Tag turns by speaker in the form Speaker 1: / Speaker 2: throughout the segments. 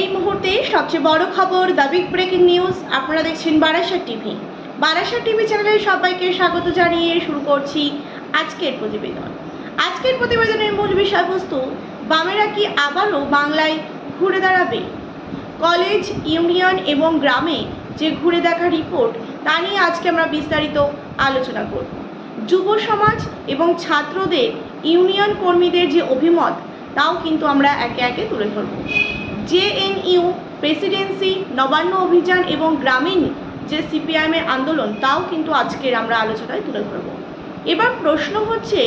Speaker 1: এই মুহূর্তে সবচেয়ে বড় খবর দ্য বিগ ব্রেকিং নিউজ আপনারা দেখছেন বারাসাত টিভি। বারাসাত টিভি চ্যানেলে সবাইকে স্বাগত জানিয়ে শুরু করছি আজকের প্রতিবেদন। আজকের প্রতিবেদনের মূল বিষয়বস্তু, বামেরা কি আবারও বাংলায় ঘুরে দাঁড়াবে? কলেজ, ইউনিয়ন এবং গ্রামে যে ঘুরে দেখা রিপোর্ট, তা নিয়ে আজকে আমরা বিস্তারিত আলোচনা করব। যুব সমাজ এবং ছাত্রদের, ইউনিয়ন কর্মীদের যে অভিমত, তাও কিন্তু আমরা একে একে তুলে ধরব। জেএনইউ প্রেসিডেন্সি, নবান্ন অভিযান এবং গ্রামীণ যে সিপিআইএমের আন্দোলন, তাও কিন্তু আজকের আমরা আলোচনায় তুলে ধরব। এবার প্রশ্ন হচ্ছে,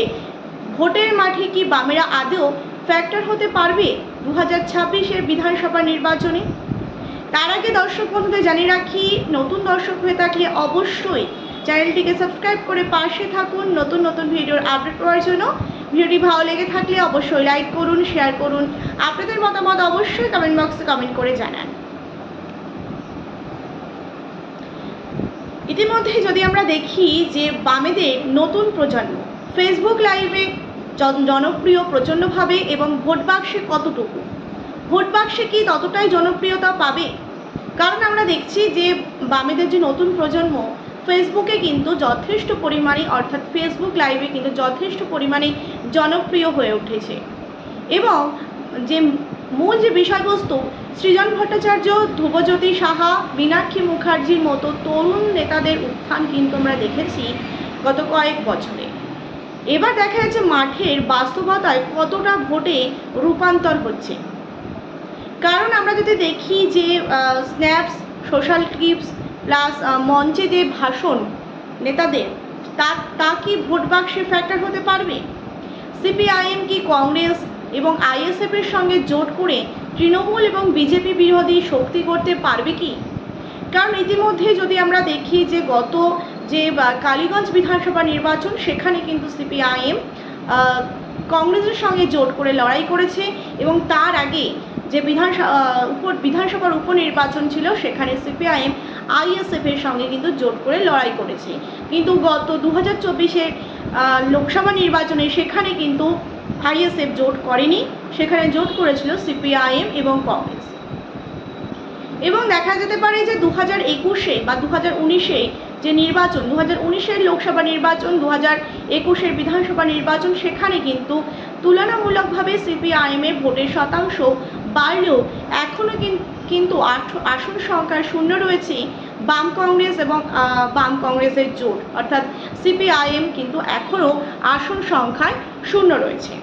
Speaker 1: ভোটের মাঠে কি বামেরা আদৌ ফ্যাক্টর হতে পারবে দু হাজার ছাব্বিশের বিধানসভা নির্বাচনে? তার আগে দর্শক বন্ধুদের জানিয়ে রাখি, নতুন দর্শক হয়ে থাকলে অবশ্যই চ্যানেলটিকে সাবস্ক্রাইব করে পাশে থাকুন। নতুন নতুন ভিডিওর আপডেট পাওয়ার জন্য ভিডিওটি ভালো লেগে থাকলে অবশ্যই লাইক করুন শেয়ার করুন। আপনাদের মতামত অবশ্যই কমেন্ট বক্সে কমেন্ট করে জানান। ইতিমধ্যে যদি আমরা দেখি যে বামেদের নতুন প্রজন্ম ফেসবুক লাইভে জনপ্রিয় প্রচণ্ডভাবে এবং ভোট বাক্সে কতটুকু? ভোট বাক্সে কি ততটাই জনপ্রিয়তা পাবে? কারণ আমরা দেখছি যে বামেদের যে নতুন প্রজন্ম ফেসবুকে কিন্তু যথেষ্ট পরিমাণে, অর্থাৎ ফেসবুক লাইভে কিন্তু যথেষ্ট পরিমাণে জনপ্রিয় হয়ে উঠেছে। এবং যে মূল যে বিষয়বস্তু, সৃজন ভট্টাচার্য, ধ্রুবজ্যোতি সাহা, মীনাক্ষী মুখার্জির মতো তরুণ নেতাদের উত্থান কিন্তু আমরা দেখেছি গত কয়েক বছরে। এবার দেখা যাচ্ছে মাঠের বাস্তবতায় কতটা ভোটে রূপান্তর হচ্ছে। কারণ আমরা যদি দেখি যে স্ন্যাপস সোশ্যাল ক্লিপস প্লাস মঞ্চে যে ভাষণ নেতাদের, তা তা কি ভোট বাক্সে ফ্যাক্টর হতে পারবে? সিপিআইএম কি কংগ্রেস এবং আইএসএফ এর সঙ্গে জোট করে তৃণমূল এবং বিজেপি বিরোধী শক্তি করতে পারবে কি? কারণ ইতিমধ্যে যদি আমরা দেখি যে গত যে কালীগঞ্জ বিধানসভা নির্বাচন, সেখানে কিন্তু সিপিআইএম কংগ্রেসের সঙ্গে জোট করে লড়াই করেছে এবং তার আগে যে বিধানসভা বিধানসভার উপনির্বাচন ছিল, সেখানে সিপিআইএম, আইএসএফ এর সঙ্গে কিন্তু জোট করে লড়াই করেছে। কিন্তু গত দু হাজার চব্বিশের লোকসভা নির্বাচনে সেখানে কিন্তু আইএসএফ জোট করেনি। সেখানে জোট করেছিল সিপিআইএম এবং কংগ্রেস। এবং দেখা যেতে পারে যে দু হাজার একুশে বা দু হাজার উনিশে যে নির্বাচন দু হাজার উনিশের লোকসভা নির্বাচন দু হাজার একুশের বিধানসভা নির্বাচন, সেখানে কিন্তু তুলনামূলকভাবে সিপিআইএমের ভোটের শতাংশ বাড়লেও এখনও কিন্তু আসন সংখ্যার শূন্য রয়েছে বাম কংগ্রেস এবং বাম কংগ্রেসের জোট। অর্থাৎ সিপিআইএম কিন্তু এখনও আসন সংখ্যায় শূন্য রয়েছে।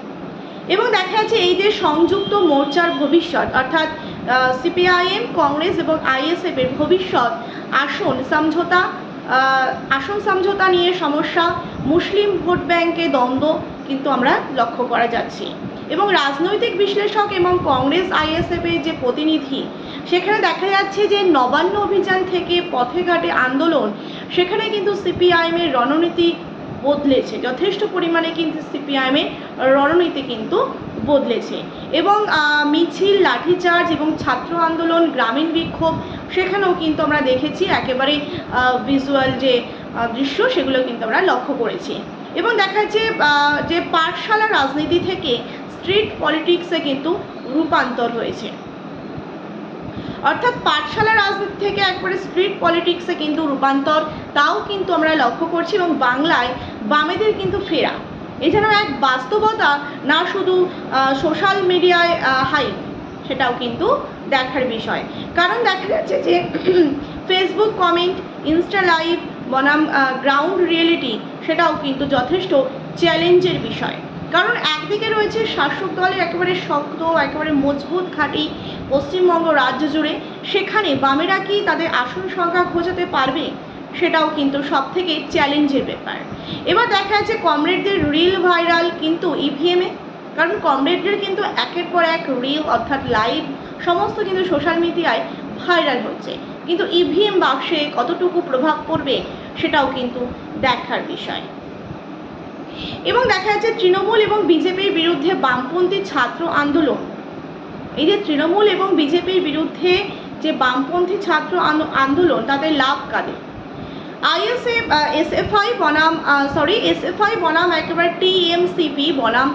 Speaker 1: এবং দেখা যাচ্ছে এই যে সংযুক্ত মোর্চার ভবিষ্যৎ, অর্থাৎ সিপিআইএম, কংগ্রেস এবং আইএসএফ এর ভবিষ্যৎ আসন, সমঝোতা আসন সমঝোতা নিয়ে সমস্যা, মুসলিম ভোট ব্যাংকে দ্বন্দ্ব কিন্তু আমরা লক্ষ্য করা যাচ্ছে। এবং রাজনৈতিক বিশ্লেষক এবং কংগ্রেস আইএসএফ এর যে প্রতিনিধি, সেখানে দেখা যাচ্ছে যে নবান্ন অভিযান থেকে পথে ঘাটে আন্দোলন, সেখানে কিন্তু সিপিআইএম এর রণনীতি বদলেছে। যথেষ্ট পরিমাণে কিন্তু সিপিআইএমের রণনীতি কিন্তু বদলেছে। এবং মিছিল, লাঠিচার্জ এবং ছাত্র আন্দোলন, গ্রামীণ বিক্ষোভ সেখানেও কিন্তু আমরা দেখেছি একেবারে ভিজুয়াল যে দৃশ্য সেগুলো কিন্তু আমরা লক্ষ্য করেছি। এবং দেখা যাচ্ছে যে পাঠশালা রাজনীতি থেকে স্ট্রিট পলিটিক্সে কিন্তু রূপান্তর হয়েছে। অর্থাৎ পাঠশালা রাজনীতি থেকে একবারে স্ট্রিট পলিটিক্সে কিন্তু রূপান্তর, তাও কিন্তু আমরা লক্ষ্য করছি এবং বাংলায় বামেদের কিন্তু ফেরা। এ যেন এক বাস্তবতা, না শুধু সোশ্যাল মিডিয়ায় হাই সেটাও কিন্তু দেখার বিষয়। কারণ দেখা যাচ্ছে যে ফেসবুক কমেন্ট ইনস্টা লাইভ বনাম গ্রাউন্ড রিয়েলিটি সেটাও কিন্তু যথেষ্ট চ্যালেঞ্জের বিষয়। কারণ একদিকে রয়েছে শাসক দলের একেবারে শক্ত, একেবারে মজবুত ঘাঁটি পশ্চিমবঙ্গ রাজ্য জুড়ে। সেখানে বামেরা কি তাদের আসন সংখ্যা খোঁজাতে পারবে? সেটাও কিন্তু সব থেকে চ্যালেঞ্জের ব্যাপার। এবার দেখা যাচ্ছে কমরেডদের রিল ভাইরাল কিন্তু ইভিএমে কারণ কমরেডদের কিন্তু একের পর এক রিল অর্থাৎ লাইভ সমস্ত কিন্তু সোশ্যাল মিডিয়ায় ভাইরাল হচ্ছে। কিন্তু ইভিএম বাক্সে কতটুকু প্রভাব পড়বে সেটাও কিন্তু দেখার বিষয়। এবং দেখা যাচ্ছে তৃণমূল এবং বিজেপির বিরুদ্ধে বামপন্থী ছাত্র আন্দোলন। এই যে তৃণমূল এবং বিজেপির বিরুদ্ধে যে বামপন্থী ছাত্র আন্দোলন তাদের লাভ কাদের? আইএসএফ এসএফআই বনাম সরি এসএফআই বনাম একেবারে টিএমসিপি, বনাম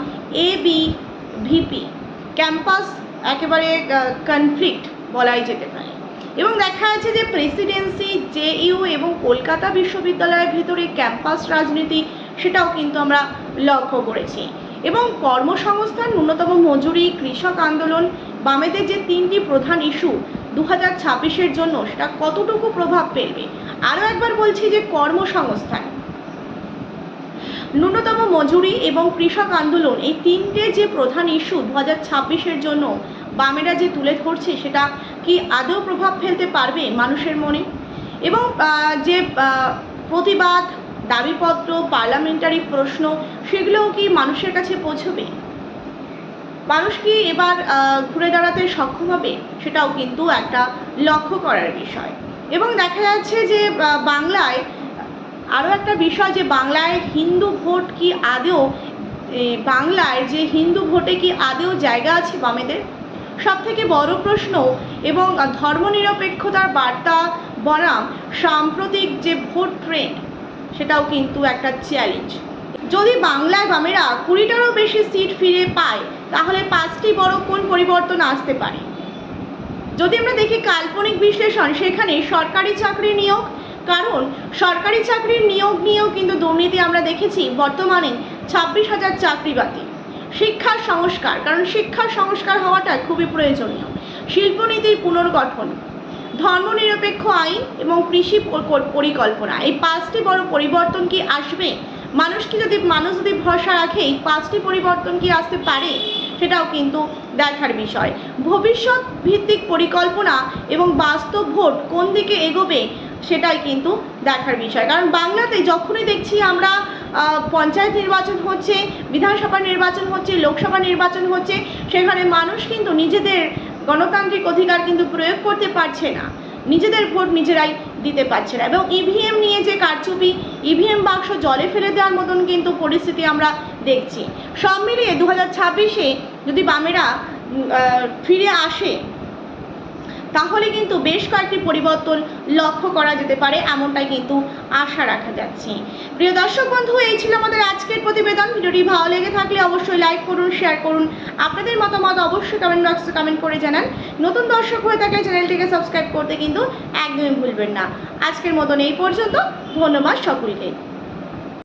Speaker 1: এ বি ভিপি ক্যাম্পাস একেবারে কনফ্লিক্ট বলাই যেতে পারে। এবং দেখা যাচ্ছে যে প্রেসিডেন্সি জেইউ এবং কলকাতা বিশ্ববিদ্যালয়ের ভিতরে ক্যাম্পাস রাজনীতি, সেটাও কিন্তু আমরা লক্ষ্য করেছি। এবং কর্মসংস্থান, ন্যূনতম মজুরি, কৃষক আন্দোলন, বামেদের যে তিনটি প্রধান ইস্যু দু হাজার জন্য, সেটা কতটুকু প্রভাব ফেলবে? আরও একবার বলছি যে কর্মসংস্থান ন্যূনতম মজুরি এবং কৃষক আন্দোলন এই তিনটে যে প্রধান ইস্যু দু হাজার জন্য বামেরা যে তুলে ধরছে, সেটা কি আদৌ প্রভাব ফেলতে পারবে মানুষের মনে? এবং যে প্রতিবাদ, দাবিপত্র পার্লামেন্টারি প্রশ্ন, সেগুলোও কি মানুষের কাছে পৌঁছবে? মানুষ কি এবার ঘুরে দাঁড়াতে সক্ষম হবে? সেটাও কিন্তু একটা লক্ষ্য করার বিষয়। এবং দেখা যাচ্ছে যে বাংলায় আরও একটা বিষয় যে বাংলায় হিন্দু ভোট কি আদেও বাংলায় যে হিন্দু ভোটে কি আদেও জায়গা আছে বামেদের? সব থেকে বড় প্রশ্ন, এবং ধর্মনিরপেক্ষতার বার্তা বনাম, সাম্প্রতিক যে ভোট ট্রেন্ড সেটাও কিন্তু একটা চ্যালেঞ্জ যদি বাংলায় বামেরা কুড়িটারও বেশি সিট ফিরে পায়, তাহলে পাঁচটি বড় কোন পরিবর্তন আসতে পারে? যদি আমরা দেখি কাল্পনিক বিশ্লেষণ, সেখানে সরকারি চাকরি নিয়োগ কারণ সরকারি চাকরির নিয়োগ নিয়েও কিন্তু দুর্নীতি আমরা দেখেছি বর্তমানে ছাব্বিশ হাজার চাকরি বাতিল শিক্ষার সংস্কার, কারণ শিক্ষার সংস্কার হওয়াটা খুবই প্রয়োজনীয়। শিল্পনীতির পুনর্গঠন, ধর্মনিরপেক্ষ আইন এবং কৃষি পরিকল্পনা, এই পাঁচটি বড় পরিবর্তন কি আসবে? মানুষ কি যদি, মানুষ যদি ভরসা রাখে এই পাঁচটি পরিবর্তন কি আসতে পারে? সেটাও কিন্তু দেখার বিষয়। ভবিষ্যৎ ভিত্তিক পরিকল্পনা এবং বাস্তব ভোট কোন দিকে এগোবে সেটাই কিন্তু দেখার বিষয়। কারণ বাংলাতে যখনই দেখছি আমরা পঞ্চায়েত নির্বাচন হচ্ছে, বিধানসভা নির্বাচন হচ্ছে, লোকসভা নির্বাচন হচ্ছে, সেখানে মানুষ কিন্তু নিজেদের গণতান্ত্রিক অধিকার কিন্তু প্রয়োগ করতে পারছে না। নিজেদের ভোট নিজেরাই দিতে পারছে না। এবং ইভিএম নিয়ে যে কারচুপি ইভিএম বাক্স জলে ফেলে দেওয়ার মতন কিন্তু পরিস্থিতি আমরা দেখছি। সব মিলিয়ে দু হাজার ছাব্বিশে যদি বামেরা ফিরে আসে তাহলে কিন্তু বেশ কয়েকটি পরিবর্তন লক্ষ্য করা যেতে পারে, এমনটাই কিন্তু আশা রাখা যাচ্ছে। প্রিয় দর্শক বন্ধু, এই ছিল আমাদের আজকের প্রতিবেদন। ভিডিওটি ভালো লেগে থাকলে অবশ্যই লাইক করুন, শেয়ার করুন। আপনাদের মতামত অবশ্যই কমেন্ট বক্সে কমেন্ট করে জানান। নতুন দর্শক হয়ে থাকলে চ্যানেলটিকে সাবস্ক্রাইব করতে কিন্তু একদমই ভুলবেন না। আজকের মতন এই পর্যন্ত। ধন্যবাদ সকলকে।